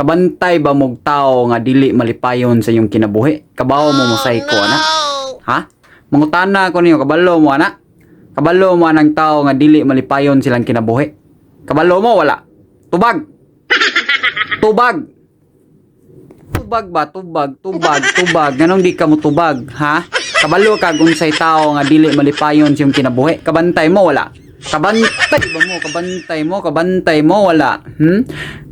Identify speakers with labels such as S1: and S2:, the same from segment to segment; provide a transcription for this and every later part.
S1: Kabantay ba mog tao nga dili malipayon sa iyong kinabuhi? Kabaw mo mo ko ana? Ha? Mangutana ko niyo kabalo mo ana? Kabalo mo anang tao nga dili malipayon silang kinabuhi? Kabalo mo wala. Tubag. Tubag. Tubag ba? Tubag, tubag, tubag. Ganong di ka mo tubag, ha? Kabalo ka kung say tao nga dili malipayon sa iyong kinabuhi. Kabantay mo wala. Kabantay ba mo? Kabantay mo? Kabantay mo? Wala. Hmm?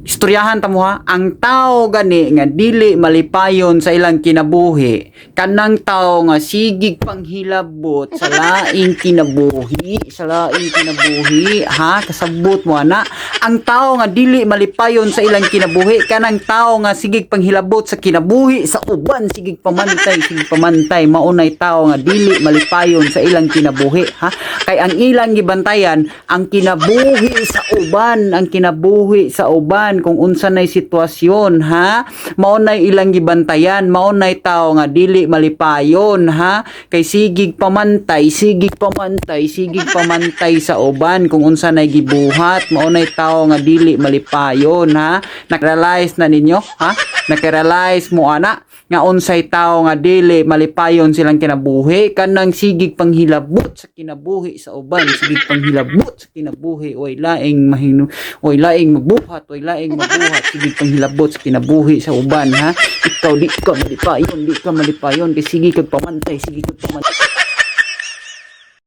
S1: Istoryahan ta mo ha. Ang tao gani nga dili malipayon sa ilang kinabuhi. Kanang tao nga sigig panghilabot sa laing kinabuhi. Sa laing kinabuhi. Ha? Kasabot mo ana. Ang tao nga dili malipayon sa ilang kinabuhi. Kanang tao nga sigig panghilabot sa kinabuhi. Sa uban sigig pamantay. Sigig pamantay. Maunay tao nga dili malipayon sa ilang kinabuhi. Ha? Kay ang ilang gibantayan ang kinabuhi sa uban, ang kinabuhi sa uban kung unsa nay sitwasyon ha. Maunay ilang gibantayan, maunay tao nga dili malipayon ha. Kay sigig pamantay, sigig pamantay, sigig pamantay sa uban kung unsa nay gibuhat, maunay tao nga dili malipayon ha. Nakrealize na ninyo ha? Nakrealize mo ana. Nga unsay tao nga dili malipayon silang kinabuhi. Kanang sigig panghilabot sa kinabuhi sa uban. Sigig panghilabot sa kinabuhi. Oy laing mahino oy laing mabuhat. Oy laing mabuhat. Sigig panghilabot sa kinabuhi sa uban ha? Ikaw di ka malipayon di ka malipayon. Kay sige kag pamantay sige kag pamantay